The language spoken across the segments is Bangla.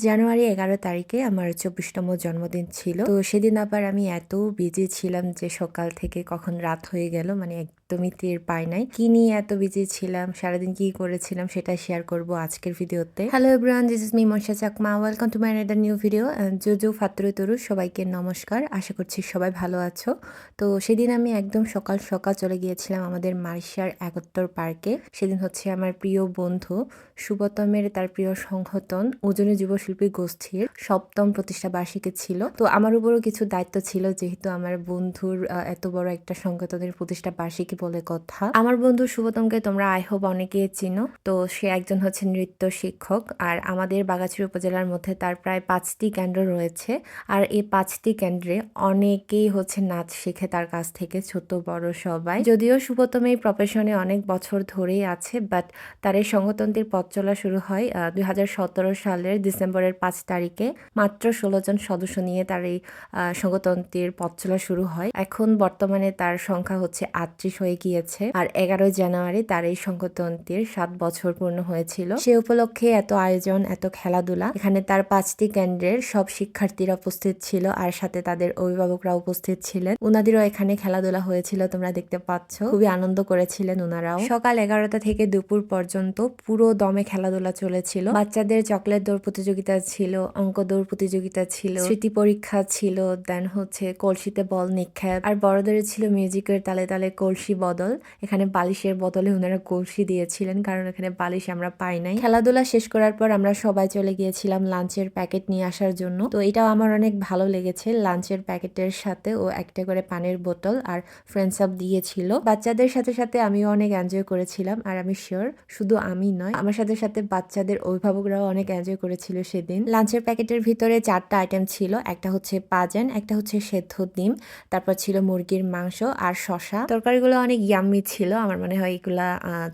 জানুয়ারি এগারো তারিখে আমার চব্বিশতম জন্মদিন ছিল। তো সেদিন আবার আমি এত বিজি ছিলাম যে সকাল থেকে কখন রাত হয়ে গেল মানে একদমই টের পাই নাই কি নিয়ে এত বিজি ছিলাম, সারাদিন কি করেছিলাম সেটা শেয়ার করব আজকের ভিডিওতে। Hello everyone this is me Mansa Chakma. Welcome to my another new video JoJo ফাত্র তরু সবাইকে নমস্কার। আশা করছি সবাই ভালো আছো। তো সেদিন আমি একদম সকাল সকাল চলে গিয়েছিলাম আমাদের মারিশার একাত্তর পার্কে। সেদিন হচ্ছে আমার প্রিয় বন্ধু সুবতমের তার প্রিয় সংহতন ওজনী যুবশিল্পী গোষ্ঠীর সপ্তম প্রতিষ্ঠা বার্ষিকী ছিল। তো আমার উপরও কিছু দায়িত্ব ছিল, যেহেতু আমার বন্ধুর এত বড় একটা সংগঠনের প্রতিষ্ঠা বার্ষিকী বলে কথা। আমার বন্ধু শুভতমকে তোমরা আই হোপ অনেকে চিনো। তো সে একজন হচ্ছে নৃত্য শিক্ষক আর আমাদের বাগাছড়ি উপজেলার মধ্যে তার প্রায় পাঁচটি কেন্দ্র রয়েছে। আর এই পাঁচটি কেন্দ্রে অনেকেই হচ্ছে নাচ শিখে তার কাছ থেকে, ছোট, বড় সবাই। যদিও শুভতম এই প্রফেশনে অনেক বছর ধরেই আছে বাট তার এই সংগঠনটির পথ চলা শুরু হয় দুই হাজার সতেরো সালের ডিসেম্বরের পাঁচ তারিখে। মাত্র ষোলো জন সদস্য নিয়ে তার এই সংগঠনটির পথ চলা শুরু হয়। এখন বর্তমানে তার সংখ্যা হচ্ছে আটত্রিশ হয়ে গিয়েছে। আর এগারোই জানুয়ারি তার এই সংগঠনটির সাত বছর পূর্ণ হয়েছিল। সে উপলক্ষে এত আয়োজন, এত খেলাধুলা, এখানে তার পাঁচটি কেন্দ্রের সব শিক্ষার্থীরা উপস্থিত ছিল আর সাথে তাদের অভিভাবকরা উপস্থিত ছিলেন। উনাদেরও এখানে খেলাধুলা হয়েছিল, তোমরা দেখতে পাচ্ছ। খুবই আনন্দ করেছিলেন উনারাও। সকাল এগারোটা থেকে দুপুর পর্যন্ত পুরো দমে খেলাধুলা চলেছিল। বাচ্চাদের চকলেট দৌড় প্রতিযোগিতা ছিল, অঙ্ক দৌড় প্রতিযোগিতা ছিল, স্মৃতি পরীক্ষা ছিল দেন হচ্ছে কলসিতে বল নিক্ষেপ। আর বড়দের ছিল মিউজিকের তালে তালে কলসি বদল। এখানে বালিশের বদলে ওনারা কলসি দিয়েছিলেন, কারণ এখানে বালিশ আমরা পাই নাই। খেলাধুলা শেষ করার পর আমরা সবাই চলে গিয়েছিলাম লাঞ্চের প্যাকেট নিয়ে আসার জন্য। তো এটাও আমার অনেক ভালো লেগেছে লাঞ্চের প্যাকেটের সাথে ও একটা করে পানির বোতল আর ফ্রেন্ডস আপ দিয়েছিল। বাচ্চাদের সাথে সাথে আমিও অনেক এনজয় করেছিলাম আর আমি শিওর শুধু আমি নয়, আমার সাথে সাথে বাচ্চাদের অভিভাবকরাও অনেক এনজয় করেছিল সেদিন। লাঞ্চের প্যাকেটের ভিতরে চারটা আইটেম ছিল, একটা হচ্ছে পাজেন, একটা হচ্ছে সেদ্ধ ডিম, তারপর ছিল মুরগির মাংস আর শশা তরকারিগুলো অনেক ইয়াম্মি ছিল। আমার মনে হয় এগুলা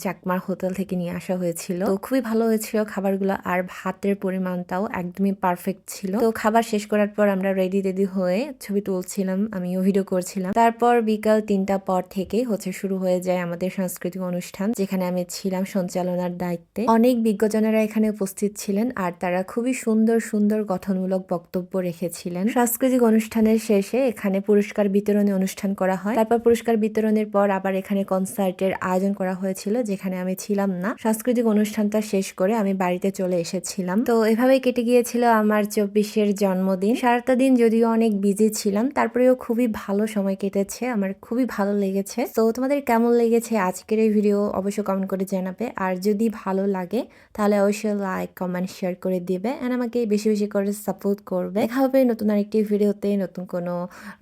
চাকমার হোটেল থেকে নিয়ে আসা হয়েছিল। তো খুবই ভালো হয়েছিল খাবারগুলো আর ভাতের পরিমাণটাও একদমই পারফেক্ট ছিল। তো খাবার শেষ করার পর আমরা রেডি রেডি হয়ে ছবি তুলছিলাম, আমিও ভিডিও করছিলাম। তারপর বিকাল তিনটা পর থেকে হচ্ছে শুরু হয়ে যায় আমাদের সাংস্কৃতিক অনুষ্ঠান, যেখানে আমি ছিলাম সঞ্চালনার দায়িত্বে। অনেক বিজ্ঞজনেরা এখানে উপস্থিত ছিলেন আর তারা খুবই সুন্দর সুন্দর গঠনমূলক বক্তব্য রেখেছিলেন। সাংস্কৃতিক অনুষ্ঠানের শেষে এখানে পুরস্কার বিতরণী অনুষ্ঠান করা হয়। তারপর পুরস্কার বিতরণের পর আবার এখানে কনসার্টের আয়োজন করা হয়েছিল, যেখানে আমি ছিলাম না। সাংস্কৃতিক অনুষ্ঠানটা শেষ করে আমি বাড়িতে চলে এসেছিলাম। তো এভাবেই কেটে গিয়েছিল আমার চব্বিশের জন্মদিন। সারাটা দিন যদিও অনেক বিজি ছিলাম, তারপরেও খুবই ভালো সময় কেটেছে, আমার খুবই ভালো লেগেছে। তো তোমাদের কেমন লেগেছে আজকের এই ভিডিও অবশ্যই কমেন্ট করে জানাবে, আর যদি ভালো লাগে, তাহলে অবশ্যই লাইক কমেন্ট শেয়ার করে দিবে এন্ড আমাকে বেশি বেশি করে সাপোর্ট করবে। দেখা হবে নতুন আরেকটি ভিডিওতে নতুন কোনো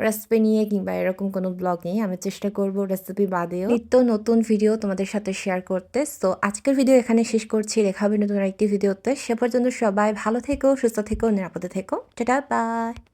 রেসিপি নিয়ে, কিংবা এরকম কোনো ব্লগ নিয়ে। আমি চেষ্টা করব রেসিপি বাদেও। নিত্য নতুন ভিডিও তোমাদের সাথে শেয়ার করতে। তো আজকের ভিডিও এখানে শেষ করছি। রেখা হবে নতুন আরেকটি ভিডিওতে সে পর্যন্ত সবাই ভালো থেকো, সুস্থ থেকো, নিরাপদে থেকো। Tata bye